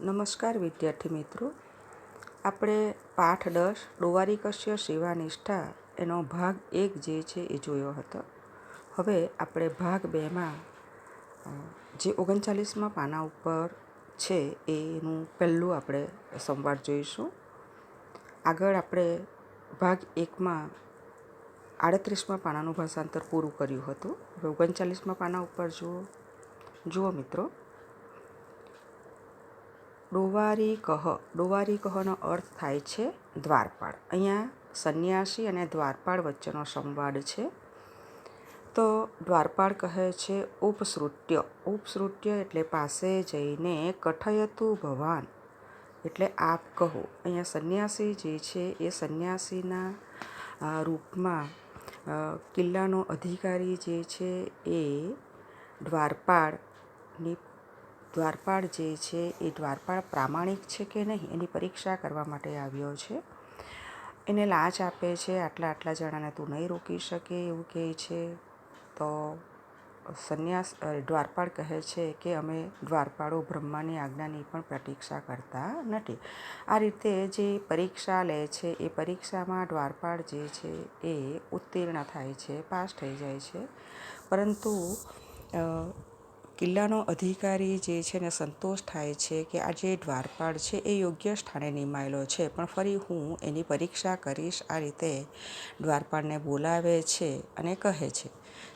નમસ્કાર વિદ્યાર્થી મિત્રો. આપણે પાઠ દસ, ડોવારી કશ્ય સેવા નિષ્ઠા એનો ભાગ એક જે છે એ જોયો હતો. હવે આપણે ભાગ બેમાં જે ઓગણચાલીસમાં પાના ઉપર છે એનું પહેલું આપણે સંવાદ જોઈશું. આગળ આપણે ભાગ એકમાં આડત્રીસમાં પાનાનું ભાષાંતર પૂરું કર્યું હતું. હવે ઓગણચાલીસમાં પાના ઉપર જુઓ. જુઓ મિત્રો. ડોવારી કહ ડોવારી કહનો અર્થ થાય છે દ્વારપાળ. અહીંયા સંન્યાસી અને દ્વારપાળ વચ્ચેનો સંવાદ છે. તો દ્વારપાળ કહે છે ઉપસૃત્ય. ઉપસૃત્ય એટલે પાસે જઈને કઠયતું ભવાન. એટલે આપ કહો. અહીંયા સંન્યાસી જે છે એ સંન્યાસીના રૂપમાં કિલ્લાનો અધિકારી જે છે એ દ્વારપાળની દ્વારપાળ જે છે, એ દ્વારપાળ પ્રામાણિક છે કે નહીં, એની પરીક્ષા કરવા માટે આવ્યો છે. એને લાંચ આપે છે, આટલા આટલા જણાને તું નહીં રોકી શકે એવું કહે છે. તો સંન્યાસ દ્વારપાળ કહે છે કે અમે દ્વારપાળો બ્રહ્માની આજ્ઞાની પણ પ્રતીક્ષા કરતા નથી. આ રીતે જે પરીક્ષા લે છે, એ પરીક્ષામાં દ્વારપાળ જે છે, એ ઉત્તીર્ણ થાય છે, પાસ થઈ જાય છે. પરંતુ કિલ્લાનો અધિકારી જે છે ને સંતોષ થાય છે કે આ જે દ્વારપાળ છે એ યોગ્ય સ્થાને નિમાયેલો છે. પણ ફરી હું એની પરીક્ષા કરીશ આ રીતે દ્વારપાળને બોલાવે છે અને કહે છે.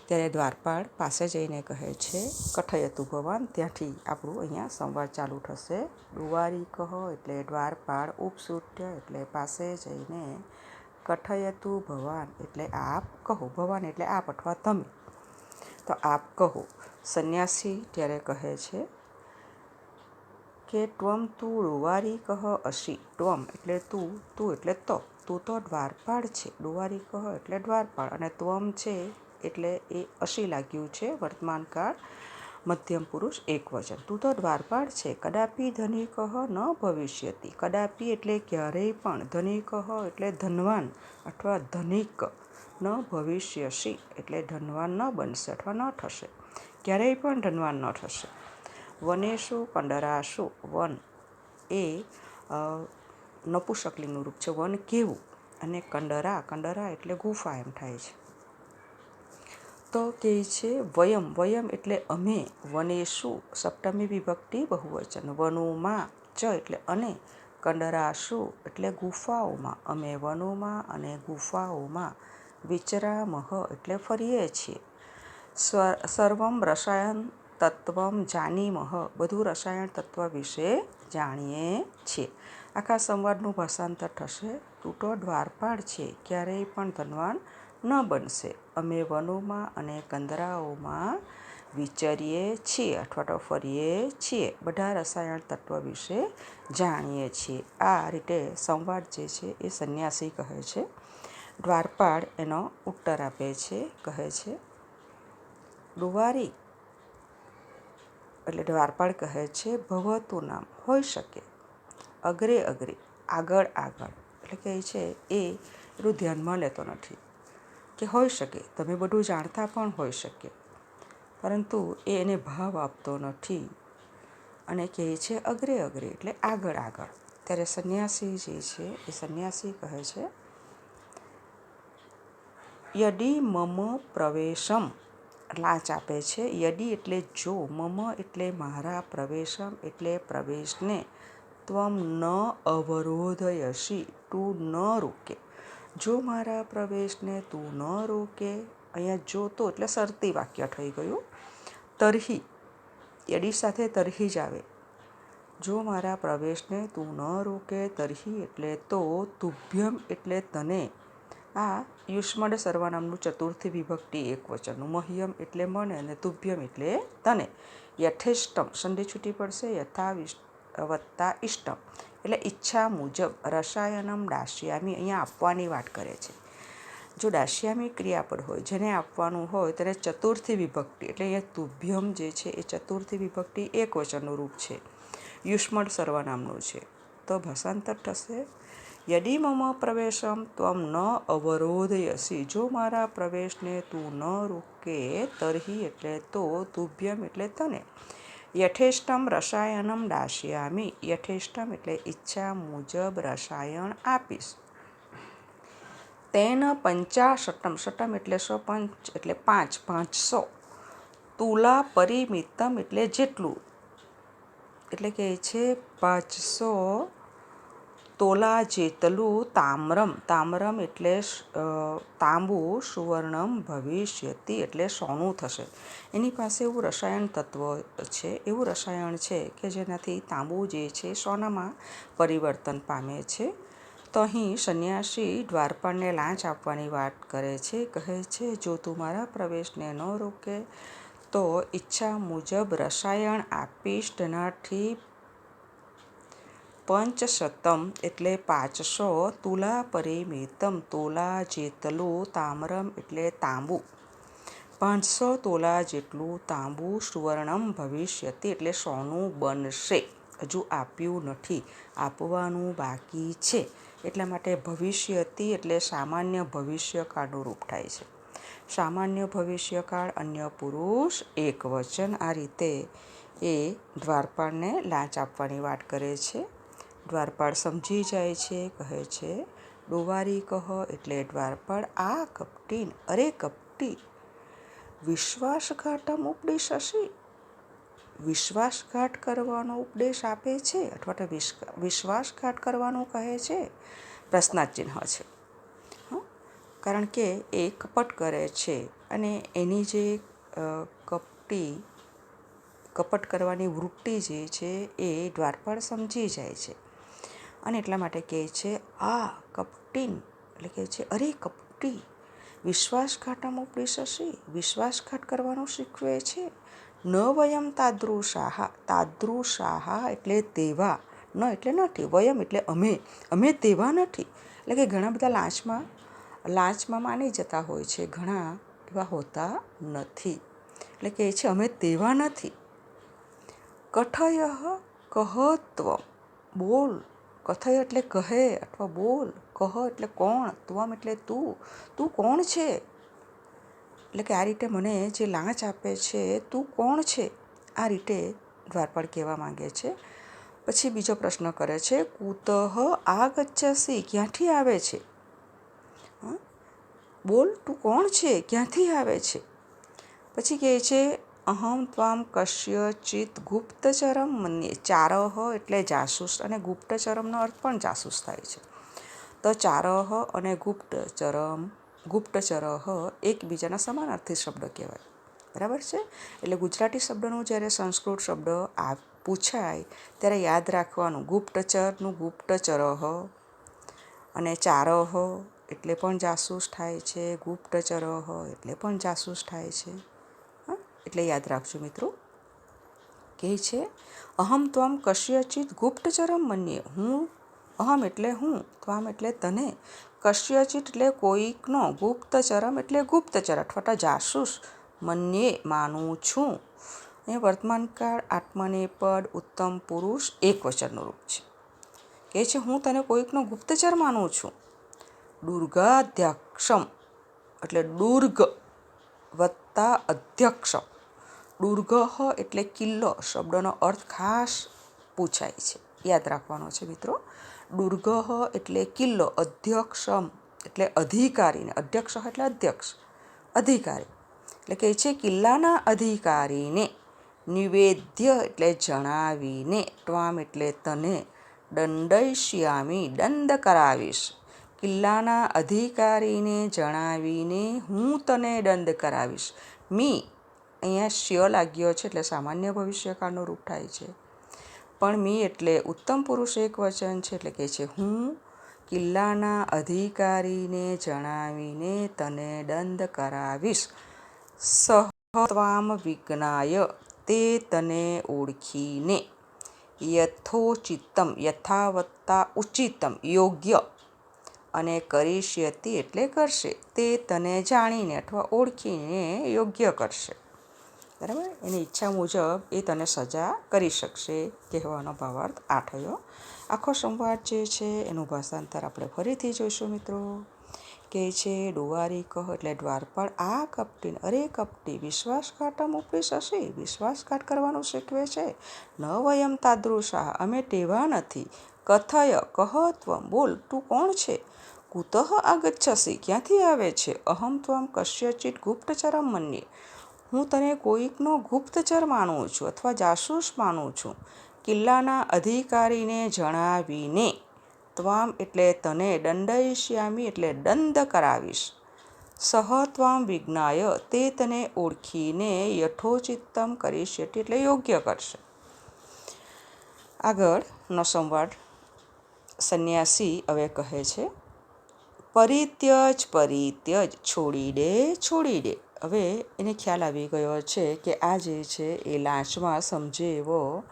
ત્યારે દ્વારપાળ પાસે જઈને કહે છે, કઠયતું ભવાન, ત્યાંથી આપણું અહીંયા સંવાદ ચાલુ થશે. ડુવારી કહો એટલે દ્વારપાળ ઉપસૂટ્ય એટલે પાસે જઈને કઠયતું ભવાન એટલે આપ કહો. ભવાન એટલે આપ અથવા તમે. તો આપ કહો. સંન્યાસી ત્યારે કહે છે કે ત્વમ તું ડુવારી કહ અશી ત્વમ એટલે તું તું એટલે તો. તું તો દ્વારપાળ છે. ડુવારી કહ એટલે દ્વારપાળ. અને ત્વમ છે એટલે એ અશી લાગ્યું છે. વર્તમાનકાળ મધ્યમ પુરુષ એક વચન. તું તો દ્વારપાળ છે. કદાપી ધની કહ ન ભવિષ્યતી. કદાપી એટલે ક્યારેય પણ. ધની કહ એટલે ધનવાન અથવા ધનિક. ન ભવિષ્યસી એટલે ધનવાન ન બનશે અથવા ન થશે. ક્યારેય પણ ધનવાન ન થશે. વનેશુ કંડરાશુ વન એ નપુસકલિંગનું રૂપ છે. વન કેવું અને કંડરા કંડરા એટલે ગુફા એમ થાય છે. તો કહે છે વયમ વયમ એટલે અમે, વનેશુ, સપ્તમી વિભક્તિ, બહુવચન. વનોમાં ચ એટલે અને, કંડરાશુ એટલે ગુફાઓમાં. અમે વનોમાં અને ગુફાઓમાં વિચરામહ એટલે ફરીએ છીએ. સર્વમ રસાયણ તત્વમ જાનીમહ. બધું રસાયણ તત્વ વિશે જાણીએ છીએ. આખા સંવાદનું ભાષાંતર થશે. તૂટો દ્વારપાળ છે. ક્યારેય પણ ધનવાન ન બનશે. અમે વનોમાં અને કંદરાઓમાં વિચરીએ છીએ અથવા તો ફરીએ છીએ. બધા રસાયણ તત્વ વિશે જાણીએ છીએ. આ રીતે સંવાદ જે છે એ સંન્યાસી કહે છે. દ્વારપાળ એનો ઉત્તર આપે છે, કહે છે. ડુવારી એટલે દ્વારપાળ કહે છે ભવતું નામ હોઈ શકે. અગ્રે અગ્રે આગળ આગળ. એટલે કહે છે, એ એટલું ધ્યાનમાં લેતો નથી કે હોઈ શકે. તમે બધું જાણતા પણ હોઈ શકે. પરંતુ એ એને ભાવ આપતો નથી અને કહે છે અગ્રે અગ્રે એટલે આગળ આગળ. ત્યારે સંન્યાસી જે છે, એ સંન્યાસી કહે છે, યદી મમ પ્રવેશમ. લાંચ આપે છે. યદી એટલે જો, મમ એટલે મારા, પ્રવેશમ એટલે પ્રવેશને. ત્વમ ન અવરોધયશી તું ન રોકે. જો મારા પ્રવેશને તું ન રોકે, અહીંયા જોતો એટલે શરતી વાક્ય થઈ ગયું. તરહી યડી સાથે તરહી જ આવે. જો મારા પ્રવેશને તું ન રોકે, તરહી એટલે તો તુભ્યમ એટલે તને. આ યુષ્મડ સર્વનામનું ચતુર્થી વિભક્તિ એક વચનનું મહ્યમ એટલે મને અને તુભ્યમ એટલે તને. યથેષ્ટમ સંડે છૂટી પડશે યથા વત્તા ઇષ્ટમ એટલે ઈચ્છા મુજબ રસાયનમ દાસ્યામી અહીંયા આપવાની વાત કરે છે. જો દાસ્યામી ક્રિયાપદ હોય, જેને આપવાનું હોય તેને ચતુર્થી વિભક્તિ એટલે અહીંયા તુભ્યમ જે છે એ ચતુર્થી વિભક્તિ એક વચનનું રૂપ છે. યુષ્મડ સર્વનામનું છે. તો ભાષાંતર થશે. યદી મમ પ્રવેશમ ત્વમ ન અવરોધયસી. જો મારા પ્રવેશને તું ન રોકે તરહી એટલે તો તુભ્યમ એટલે તને. યથેષ્ટમ રસાયણમ દાસ્યામી. યથેષ્ટમ એટલે ઈચ્છા મુજબ રસાયણ આપીશ. તેન પંચાશટમ. શટમ એટલે સો, પંચ એટલે પાંચ પાંચસો તુલા પરિમિતમ એટલે જેટલું. એટલે કે છે પાંચસો તોલા જેતલું તામ્રમ. તામ્રમ એટલે તાંબુ, સુવર્ણમ, ભવિષ્યતિ એટલે સોનું થશે. એની પાસે એવું રસાયણ તત્વ છે, એવું રસાયણ છે કે જેનાથી તાંબુ જે છે સોનામાં પરિવર્તન પામે છે. તો અહીં સંન્યાસી દ્વારપાળને લાંચ આપવાની વાત કરે છે, કહે છે, જો તું મારા પ્રવેશને ન રોકે, તો ઈચ્છા મુજબ રસાયણ આપીશ, તેનાથી પંચશતમ એટલે પાંચસો તુલા પરિમિતમ તોલા જેટલું તામ્રમ એટલે તાંબુ. પાંચસો તોલા જેટલું તાંબુ સુવર્ણમ ભવિષ્યતિ એટલે સોનું બનશે. હજુ આપ્યું નથી, આપવાનું બાકી છે. એટલા માટે ભવિષ્યતિ એટલે સામાન્ય ભવિષ્યકાળનું રૂપ થાય છે. સામાન્ય ભવિષ્યકાળ, અન્ય પુરુષ, એક વચન આ રીતે એ દ્વારપાળને લાંચ આપવાની વાત કરે છે. દ્વારપાળ સમજી જાય છે, કહે છે, ડોવારી કહો એટલે દ્વારપાળ આ કપટીન, અરે કપટી વિશ્વાસઘાટમ ઉપદેશ હશે? વિશ્વાસઘાત કરવાનો ઉપદેશ આપે છે અથવા તો વિશ્વાસઘાત કરવાનું કહે છે? પ્રશ્નાચિહ્ન છે. કારણ કે એ કપટ કરે છે અને એની જે કપટી, કપટ કરવાની વૃત્તિ જે છે એ દ્વારપાળ સમજી જાય છે. અને એટલા માટે કહે છે, આ કપટીન, એટલે કહે છે, અરે કપટી, વિશ્વાસઘાતમ ઉપદેશશે, વિશ્વાસઘાત કરવાનું શીખવે છે. ન વયમ તાદૃશાહા તાદૃશાહા એટલે તેવા, ન એટલે નથી, વયમ એટલે અમે અમે તેવા નથી. એટલે કે ઘણા બધા લાંચમાં લાંચમાં માની જતા હોય છે, ઘણા એવા હોતા નથી. એટલે કે છે, અમે તેવા નથી. કઠય કહત્વ બોલ કથય એટલે કહે અથવા બોલ, કહ એટલે કોણ ત્વમ એટલે તું તું કોણ છે? એટલે કે આ રીતે મને જે લાંચ આપે છે, તું કોણ છે? આ રીતે દ્વારપાળ કહેવા માંગે છે. પછી બીજો પ્રશ્ન કરે છે કુતઃ આગચ્છસી ક્યાંથી આવે છે? બોલ, તું કોણ છે? ક્યાંથી આવે છે? પછી કહે છે અહમ ત્વામ કશ્યચિત ગુપ્તચરમ મન્યે ચારહ એટલે જાસૂસ અને ગુપ્તચરમનો અર્થ પણ જાસૂસ થાય છે. તો ચારહ અને ગુપ્તચરમ, ગુપ્તચરહ એકબીજાના સમાનાર્થી શબ્દ કહેવાય. બરાબર છે? એટલે ગુજરાતી શબ્દનું જ્યારે સંસ્કૃત શબ્દ આ પૂછાય, ત્યારે યાદ રાખવાનું ગુપ્તચરનું ગુપ્તચરહ અને ચારહ એટલે પણ જાસૂસ થાય છે, ગુપ્તચરહ એટલે પણ જાસૂસ થાય છે. એટલે યાદ રાખજો મિત્રો. કહે છે, અહમ ત્વમ કશ્યચિત ગુપ્તચરમ મનીએ હું અહમ એટલે હું, ત્વામ એટલે તને. કશ્યચિત એટલે કોઈકનો, ગુપ્તચરમ એટલે ગુપ્તચર. અથવા જાસૂસ મન્યે માનું છું. એ વર્તમાનકાળ આત્માને પદ, ઉત્તમ પુરુષ, એક વચનનું રૂપ છે. કહે છે, હું તને કોઈકનો ગુપ્તચર માનું છું. દુર્ગાધ્યક્ષમ એટલે દુર્ગ વત્તા અધ્યક્ષ. દુર્ગહ એટલે કિલ્લો શબ્દનો અર્થ ખાસ પૂછાય છે. યાદ રાખવાનો છે મિત્રો. દુર્ગહ એટલે કિલ્લો, અધ્યક્ષમ એટલે અધિકારીને અધ્યક્ષ એટલે અધ્યક્ષ, અધિકારી. એટલે કહે છે કિલ્લાના અધિકારીને નિવેદ્ય એટલે જણાવીને ટ્વામ એટલે તને દંડૈશ્યામી, દંડ કરાવીશ. કિલ્લાના અધિકારીને જણાવીને હું તને દંડ કરાવીશ. મી અહીંયા શ્ય લાગ્યો છે એટલે સામાન્ય ભવિષ્યકાળનું રૂપ થાય છે. પણ મી એટલે ઉત્તમ પુરુષ એક વચન છે એટલે કે છે, હું કિલ્લાના અધિકારીને જણાવીને તને દંડ કરાવીશ. સહત્વામ વિજ્ઞાય તે તને ઓળખીને. યથોચિત્તમ, યથાવત્તા ઉચિતમ યોગ્ય. અને કરીશ્યતી એટલે કરશે. તે તને જાણીને અથવા ઓળખીને યોગ્ય કરશે. બરાબર? એની ઈચ્છા મુજબ એ તને સજા કરી શકશે, કહેવાનો ભાવાર્થ આ થયો. આખો સંવાદ જે છે એનું ભાષાંતર આપણે ફરીથી જોઈશું મિત્રો. કહે છે, ડુવારી કહ એટલે દ્વારપાળ આ કપટી, અરે કપટી વિશ્વાસઘાટમ ઉપરી શશી વિશ્વાસઘાટ કરવાનું શીખવે છે. ન વયમ તાદૃશા અમે ટેવા નથી. કથય કહ ત્વમ, બોલ, તું કોણ છે? કુતઃ આગચ્છસી, ક્યાંથી આવે છે? અહમ ત્વમ કશ્યચિત ગુપ્તચરમ મન્યે. હું તને કોઈકનો ગુપ્તચર માનું છું અથવા જાસૂસ માનું છું. કિલ્લાના અધિકારીને જણાવીને ત્વામ એટલે તને દંડયિષ્યામી એટલે દંડ કરાવીશ. સહ ત્વામ વિજ્ઞાય તે તને ઓળખીને યથોચિત્તમ શકે એટલે યોગ્ય કરશે. આગળનો સંવાદ સંન્યાસી હવે કહે છે, પરિત્યજ પરિત્યજ, છોડી દે છોડી દે. હવે એને ખ્યાલ આવી ગયો છે કે આ જે છે એ લાંચમાં સમજે એવો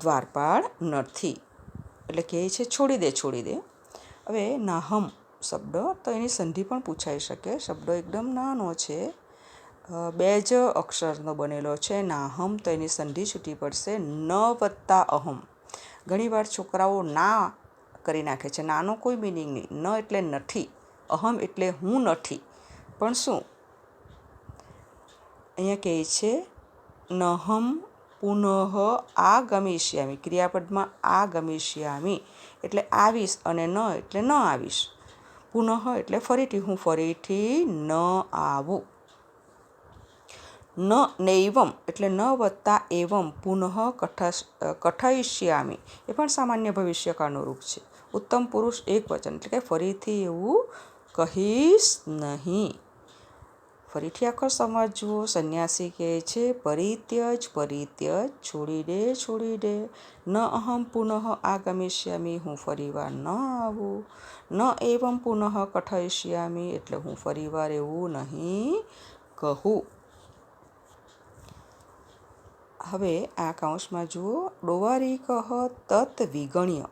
દ્વારપાળ નથી. એટલે કહે છે, છોડી દે છોડી દે. હવે નાહમ શબ્દ, તો એની સંધિ પણ પૂછાઈ શકે. શબ્દ એકદમ નાનો છે. બે જ અક્ષરનો બનેલો છે. નાહમ, તો એની સંધિ છૂટી પડશે. ન વત્તા અહમ. ઘણીવાર છોકરાઓ ના કરી નાખે છે. નાનો કોઈ મિનિંગ નહીં. ન એટલે નથી. અહમ એટલે હું નથી. પણ શું? અહીંયા કહે છે, નહમ પુનઃ આ ગમિષ્યામી ક્રિયાપદમાં આ ગમિષ્યામી એટલે આવીશ અને ન એટલે ન આવીશ. પુનઃ એટલે ફરીથી, હું ફરીથી ન આવું. ન નૈવમ એટલે ન વત્તા એવમ. પુનઃ કઠ કઠયિષ્યામી. એ પણ સામાન્ય ભવિષ્યકાળનું રૂપ છે. ઉત્તમ પુરુષ એક વચન. એટલે કે ફરીથી એવું કહીશ નહીં. ફરીથી આખો સમાજ જુઓ, સંન્યાસી કહે છે, પરિત્યજ પરિત્યજ છોડી દે છોડી દે ન અહમ પુનઃ આગમિષ્યામી, હું ફરીવાર ન આવું. ન એવમ પુનઃ કઠયિષ્યામી એટલે હું ફરીવાર એવું નહીં કહું. હવે આ કાઉન્સમાં જુઓ, ડોવારી કહ તત વિગણ્ય.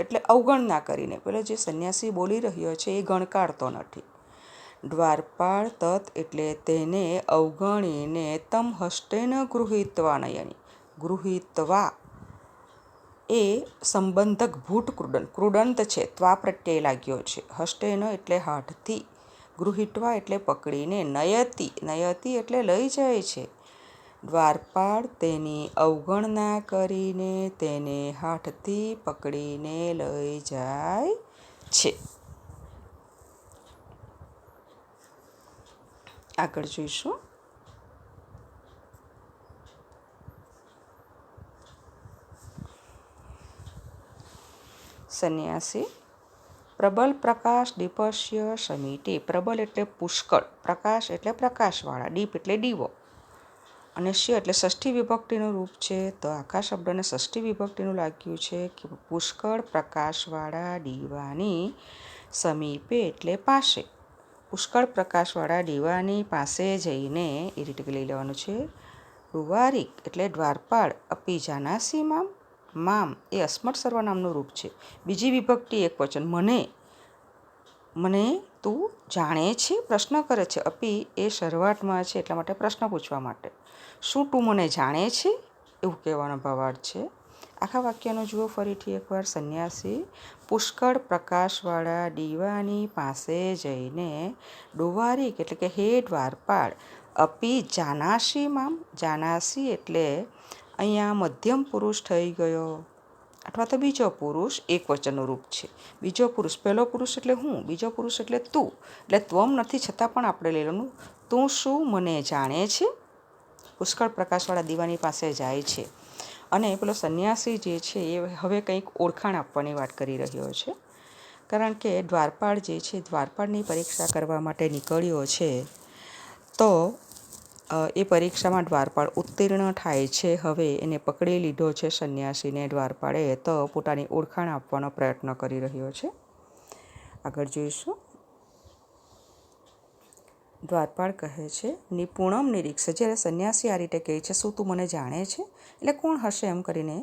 એટલે અવગણના કરીને. પેલો જે સંન્યાસી બોલી રહ્યો છે એ ગણકારતો નથી. દ્વારપાળ તત એટલે તેને અવગણીને તમ હસ્તેન ગૃહિત્વા નયની. ગૃહિત્વા એ સંબંધક ભૂટ ક્રુડન. ક્રુડંત છે. ત્વા પ્રત્યય લાગ્યો છે. હસ્તેન એટલે હાથથી. ગૃહિત્વા એટલે પકડીને નયતી. નયતી એટલે લઈ જાય છે. દ્વારપાળ તેની અવગણના કરીને તેને હાથથી પકડીને લઈ જાય છે. આગળ જોઈશું. સંન્યાસી, પ્રબલ પ્રકાશ દીપસ્ય સમિતિ. પ્રબલ એટલે પુષ્કળ, પ્રકાશ એટલે પ્રકાશવાળા દીપ એટલે દીવો. અને શ્ય એટલે ષષ્ઠી વિભક્તિનું રૂપ છે. તો આખા શબ્દને ષષ્ઠી વિભક્તિનું લાગ્યું છે કે પુષ્કળ, પ્રકાશવાળા, દીવાની સમીપે એટલે પાસે. પુષ્કળ પ્રકાશવાળા દીવાની પાસે જઈને એ રીતે લઈ લેવાનું છે. રૂવારિક એટલે દ્વારપાળ અપી જાનાસી મામ મામ એ અસ્મટ સર્વનામનું રૂપ છે. બીજી વિભક્તિ એક વચન, મને મને તું જાણે છે, પ્રશ્ન કરે છે. અપી એ શરૂઆતમાં છે એટલા માટે પ્રશ્ન પૂછવા માટે. શું તું મને જાણે છે? એવું કહેવાનો ભાવાર્થ છે. આખા વાક્યનો જુઓ, ફરીથી એકવાર સંન્યાસી પુષ્કળ પ્રકાશવાળા દીવાની પાસે જઈને ડોવારીક એટલે કે હે દ્વારપાળ, અપી જાનાસી માં જાનાસી એટલે અહીંયા મધ્યમ પુરુષ થઈ ગયો. અથવા તો બીજો પુરુષ એક વચનનું રૂપ છે. બીજો પુરુષ પહેલો પુરુષ એટલે હું, બીજો પુરુષ એટલે તું. એટલે ત્વમ નથી છતાં પણ આપણે લેવાનું તું શું મને જાણે છે? પુષ્કળ પ્રકાશવાળા દીવાની પાસે જાય છે. અને પેલો સંન્યાસી જે છે એ હવે કંઈક ઓળખાણ આપવાની વાત કરી રહ્યો છે. કારણ કે દ્વારપાળ જે છે, દ્વારપાળની પરીક્ષા કરવા માટે નીકળ્યો છે, તો એ પરીક્ષામાં દ્વારપાળ ઉત્તીર્ણ થાય છે. હવે એને પકડી લીધો છે સંન્યાસીને દ્વારપાળે, તો પોતાની ઓળખાણ આપવાનો પ્રયત્ન કરી રહ્યો છે. આગળ જોઈશું. દ્વારપાળ કહે છે નિપુણમ નિરીક્ષ. જ્યારે સંન્યાસી આ રીતે કહે છે, શું તું મને જાણે છે? એટલે કોણ હશે એમ કરીને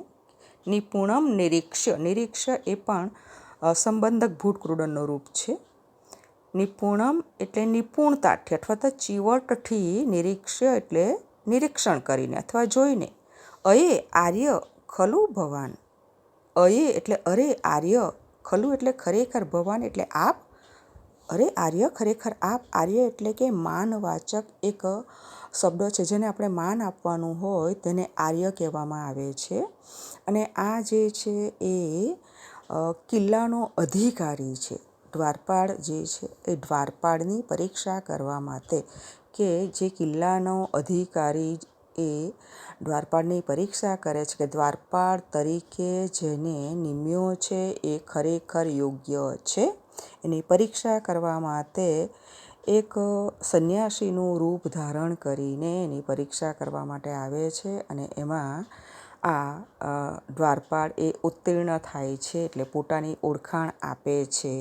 નિપુણમ નિરીક્ષ. નિરીક્ષ એ પણ સંબંધક ભૂતક્રુડનનો રૂપ છે. નિપુણમ એટલે નિપુણતાથી અથવા તો ચીવટથી નિરીક્ષ્ય એટલે નિરીક્ષણ કરીને અથવા જોઈને. અયે આર્ય ખલુ ભવાન. અયે એટલે અરે આર્ય ખલુ એટલે ખરેખર ભવાન એટલે આપ અરે, આર્ય ખરેખર આપ, આર્ય એટલે કે માનવાચક એક શબ્દ છે જેને આપણે માન આપવાનું હોય તેને આર્ય કહેવામાં આવે છે. અને આ જે છે એ કિલ્લાનો અધિકારી છે. દ્વારપાળ જે છે એ દ્વારપાળની પરીક્ષા કરવા માટે કે જે કિલ્લાનો અધિકારી એ દ્વારપાળની પરીક્ષા કરે છે કે દ્વારપાળ તરીકે જેને નિમ્યો છે એ ખરેખર યોગ્ય છે. એની પરીક્ષા કરવા માટે એક સંન્યાસીનું રૂપ ધારણ કરીને એની પરીક્ષા કરવા માટે આવે છે અને એમાં આ દ્વારપાળ એ ઉત્તીર્ણ થાય છે એટલે પોતાની ઓળખાણ આપે છે.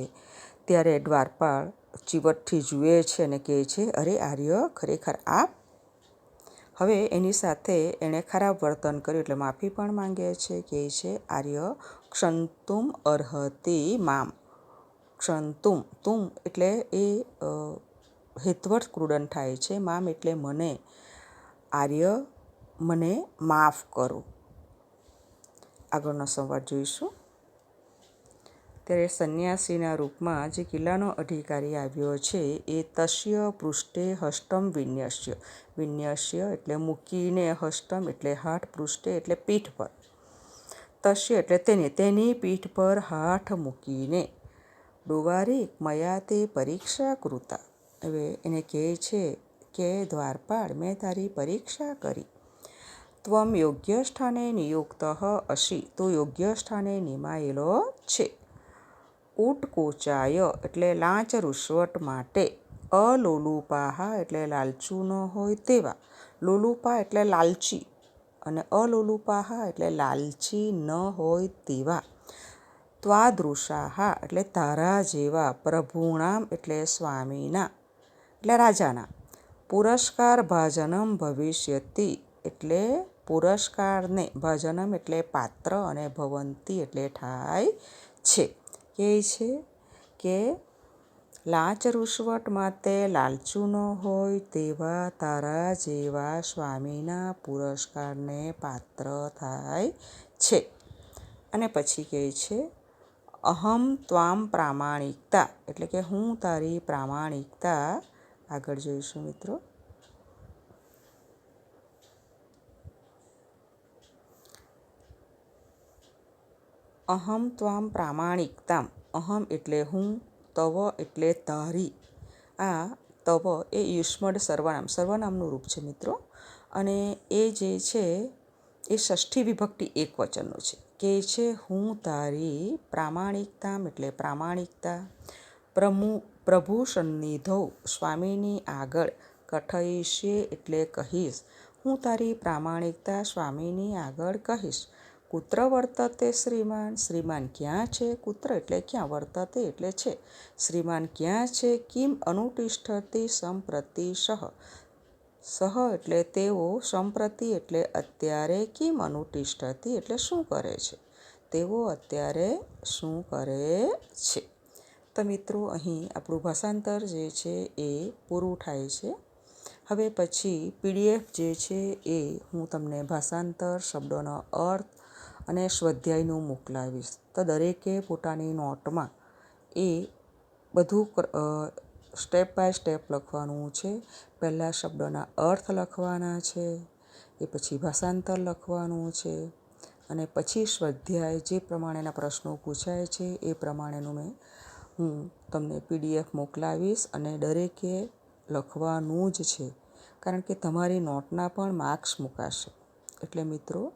ત્યારે દ્વારપાળ ચીવટથી જુએ છે અને કહે છે, અરે આર્ય, ખરેખર આ હવે એની સાથે એણે ખરાબ વર્તન કર્યું એટલે માફી પણ માંગે છે, કહે છે, આર્ય, ક્ષંતુમ અર્હતી મામ. ક્ષંતુમ તુમ એટલે એ હેતવર્થ ક્રુડન થાય છે, મામ એટલે મને, આર્ય મને માફ કરો. આગળનો સંવાદ જોઈશું. ત્યારે સંન્યાસીના રૂપમાં જે કિલ્લાનો અધિકારી આવ્યો છે, એ તસ્ય પૃષ્ઠે હસ્તમ વિન્યસ્ય. વિન્યસ્ય એટલે મૂકીને હસ્તમ એટલે હાથ પૃષ્ઠે એટલે પીઠ પર. તસ્ય એટલે તેને, તેની પીઠ પર હાથ મૂકીને. ડોવારી મયા તે પરીક્ષા કૃતા. હવે એને કહે છે કે, દ્વારપાળ, મેં તારી પરીક્ષા કરી. ત્વમ યોગ્ય સ્થાને નિયુક્ત અસી, તો યોગ્ય સ્થાને નિમાયેલો છે. ઉટકોચાય એટલે લાંચ રૂશ્વટ માટે. અલોલુપાહા એટલે લાલચું ન હોય તેવા. લોલુપા એટલે લાલચી. અને અલોલુપાહા એટલે લાલચી ન હોય તેવા. ત્વાદૃશાહા એટલે તારા જેવા પ્રભુણામ એટલે સ્વામીના, એટલે રાજાના. પુરસ્કાર ભાજનમ ભવિષ્યતિ એટલે પુરસ્કારને, ભજનમ એટલે પાત્ર અને ભવંતી એટલે થાય છે. કહે છે? કે લાંચ રૂશવટ માટે લાલચું ન હોય તેવા તારા જેવા સ્વામીના પુરસ્કારને પાત્ર થાય છે. અને પછી કહે છે? અહમ ત્વામ પ્રામાણિકતા. એટલે કે હું તારી પ્રામાણિકતા આગળ જોઈશું મિત્રો. અહમ ત્વામ પ્રામાણિકતામ. અહમ એટલે હું, તવ એટલે તારી. આ તવ એ યુષ્મડ સર્વનામ. સર્વનામનું રૂપ છે મિત્રો. અને એ જે છે, એ ષષ્ઠી વિભક્તિ એક વચનનું છે. કે છે હું તારી પ્રામાણિકતા એટલે પ્રામાણિકતા. પ્રમુ પ્રભુ સન્નિધો સ્વામીની આગળ કઠઈશે એટલે કહીશ. હું તારી પ્રામાણિકતા સ્વામીની આગળ કહીશ. કુત્ર વર્તતે શ્રીમાન? શ્રીમાન ક્યાં છે કુત્ર એટલે ક્યાં વર્તતે એટલે છે? શ્રીમાન ક્યાં છે? કિમ અનુતિષ્ઠતી સંપ્રતિ સહ સહ એટલે તેઓ સંપ્રતિ એટલે અત્યારે કિમ અનુતિષ્ઠતી એટલે શું કરે છે? તેઓ અત્યારે શું કરે છે? તો મિત્રો, અહીં આપણું ભાષાંતર જે છે એ પૂરું થાય છે. હવે પછી પીડીએફ જે છે એ હું તમને ભાષાંતર શબ્દોનો અર્થ અને સ્વાધ્યાયનું મોકલાવીશ. તો દરેકે પોતાની નોટમાં એ બધું સ્ટેપ બાય સ્ટેપ લખવાનું છે. પહેલાં શબ્દોના અર્થ લખવાના છે, એ પછી ભાષાંતર લખવાનું છે અને પછી સ્વાધ્યાય જે પ્રમાણેના પ્રશ્નો પૂછાય છે એ પ્રમાણેનું મેં હું તમને પીડીએફ મોકલાવીશ અને દરેકે લખવાનું જ છે. કારણ કે તમારી નોટના પણ માર્ક્સ મુકાશે. એટલે મિત્રો,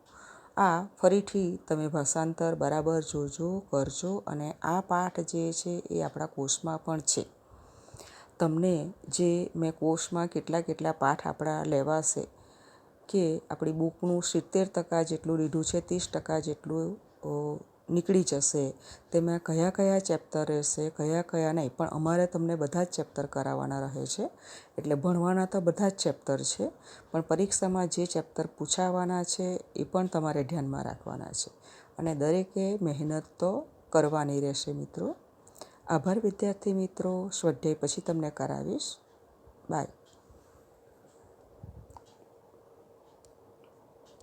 આ ફરીથી તમે ભાષાંતર બરાબર જોજો, કરજો અને આ પાઠ જે છે એ આપણા કોર્સમાં પણ છે. તમને જે મેં કોર્સમાં કેટલા કેટલા પાઠ આપણા લેવાશે કે આપણી બુકનું સિત્તેર ટકા જેટલું લીધું છે, ત્રીસ ટકા જેટલું નીકળી જશે, તેમાં કયા કયા ચેપ્ટર રહેશે, કયા કયા નહીં, પણ અમારે તમને બધા જ ચેપ્ટર કરાવવાના રહે છે, એટલે ભણવાના તો બધા જ ચેપ્ટર છે, પણ પરીક્ષામાં જે ચેપ્ટર પૂછાવાના છે એ પણ તમારે ધ્યાનમાં રાખવાના છે, અને દરેકે મહેનત તો કરવાની રહેશે મિત્રો. આભાર વિદ્યાર્થી મિત્રો. સ્વાધ્યાય પછી તમને કરાવીશ. બાય